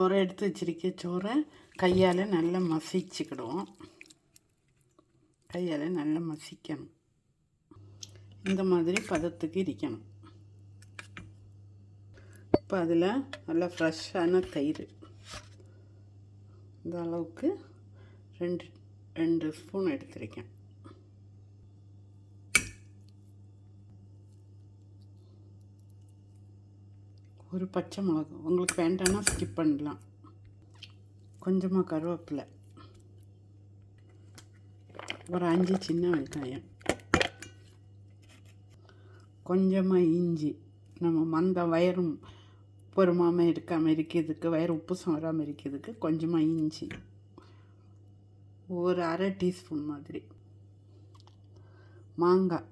சோறை எடுத்து வச்சிருக்க சோறை கையால் நல்லா மசிச்சுக்கிடுவோம். கையால் நல்லா மசிக்கணும். இந்த மாதிரி பதத்துக்கு இருக்கணும் இப்போ அதில் நல்லா ஃப்ரெஷ்ஷான தயிர். இந்த அளவுக்கு ரெண்டு ரெண்டு ஸ்பூன் எடுத்திருக்கேன். ஒரு பச்சை மிளகு. உங்களுக்கு வேண்டாம்னா ஸ்கிப் பண்ணலாம். கொஞ்சமாக கருவேப்பிலை. ஒரு அஞ்சு சின்ன வெங்காயம். கொஞ்சமாக இஞ்சி. நம்ம மந்த வயரும் பொறுமாமல் இருக்காமல் இருக்கிறதுக்கு வயிறு உப்புசம் வராமல் இருக்கிறதுக்கு கொஞ்சமாக இஞ்சி. ஒரு அரை டீஸ்பூன் மாதிரி. மாங்காய்.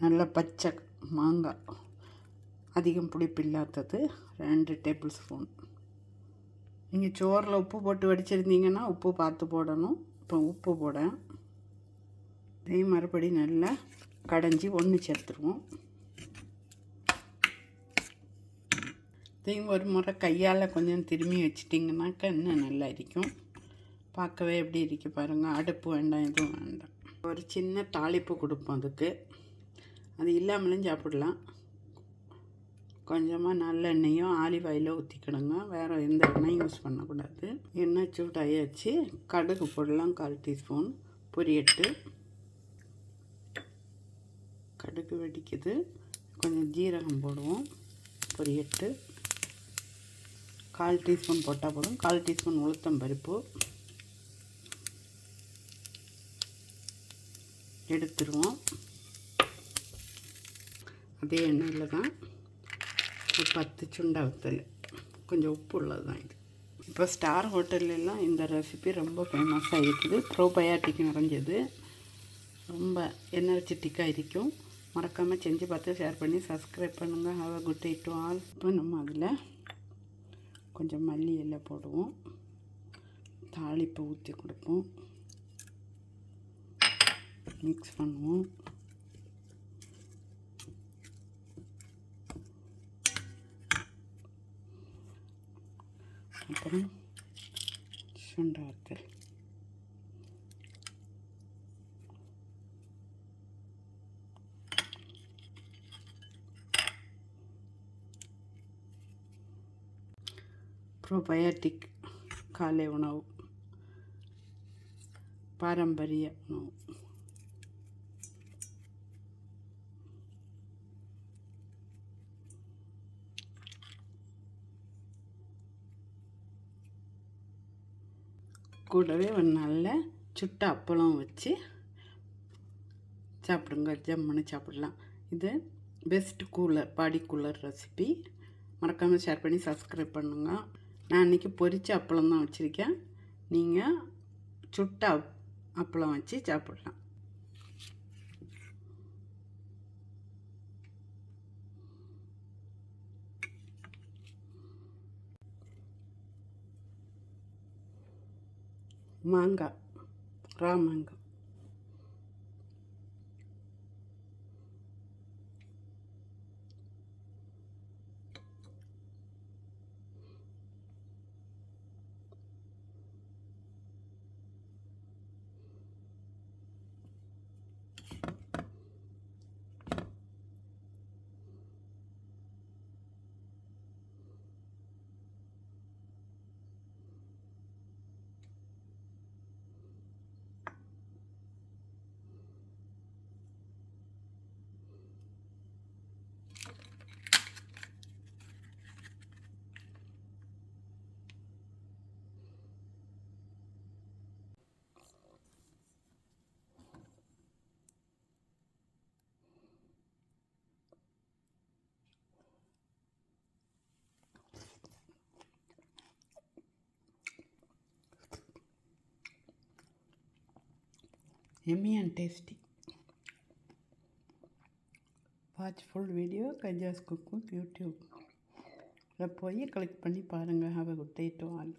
நல்ல பச்சை மாங்காய். அதிகம் புளிப்பு இல்லாதது ரெண்டு டேபிள் ஸ்பூன். நீங்கள் சோறில் உப்பு போட்டு வடிச்சிருந்தீங்கன்னா உப்பு பார்த்து போடணும். இப்போ உப்பு போட. இதே மறுபடி நல்லா கடைஞ்சி ஒன்று சேர்த்துருவோம். இதையும் ஒரு முறை கையால் கொஞ்சம் திரும்பி வச்சிட்டிங்கனாக்கா இன்னும் நல்லா இருக்கும். பார்க்கவே எப்படி இருக்கு பாருங்கள் அடுப்பு வேண்டாம் எதுவும் வேண்டாம். ஒரு சின்ன தாளிப்பு கொடுப்போம் அதுக்கு. அது இல்லாமலும் சாப்பிடலாம். கொஞ்சமாக நல்லெண்ணெயும் ஆலிவ் ஆயிலும் ஊற்றிக்கிடுங்க வேறு எந்த எண்ணெயும் யூஸ் பண்ணக்கூடாது. எண்ணெய் சூடாயாச்சு. கடுகு போடலாம் கால் டீஸ்பூன். பொரியட்டு. கடுகு வெடிக்குது. கொஞ்சம் ஜீரகம் போடுவோம். பொரியட்டு. கால் டீஸ்பூன் போட்டால் போதும். கால் டீஸ்பூன் உளுத்தம் பருப்பு. எடுத்துருவோம். அதே எண்ணெயில் தான் ஒரு பத்து சுண்டை வத்தல் கொஞ்சம் உப்பு உள்ளது தான் இது. இப்போ ஸ்டார் ஹோட்டல்லாம் இந்த ரெசிபி ரொம்ப ஃபேமஸாக இருக்குது ப்ரோபயாட்டிக் நிறைஞ்சது. ரொம்ப எனர்ஜெட்டிக்காக இருக்கும் மறக்காமல் செஞ்சு பார்த்து ஷேர் பண்ணி சப்ஸ்கிரைப் பண்ணுங்கள் have a good day to all இப்போ நம்ம அதில் கொஞ்சம் மல்லி எல்லாம் போடுவோம். தாளிப்பை ஊற்றி கொடுப்போம். மிக்ஸ் பண்ணுவோம். அப்புறம் சுண்டை வத்தல் ப்ரோபயோட்டிக் காலை உணவு. பாரம்பரிய உணவு. கூடவே ஒரு நல்ல சுட்ட அப்பளம் வச்சு சாப்பிடுங்க. ஜம்முன்னு சாப்பிடலாம். இது best cooler body cooler recipe மறக்காமல் ஷேர் பண்ணி சப்ஸ்கிரைப் பண்ணுங்க. நான் இன்றைக்கி பொரிச்ச அப்பளம் தான் வச்சுருக்கேன். நீங்கள் சுட்ட அப்பளம் வச்சு சாப்பிடலாம். மாங்காய் ரா மாங்காய் yummy and watch full video Gajas cook YouTube போய் கலெக்ட் பண்ணி பாருங்கள் have a good day to all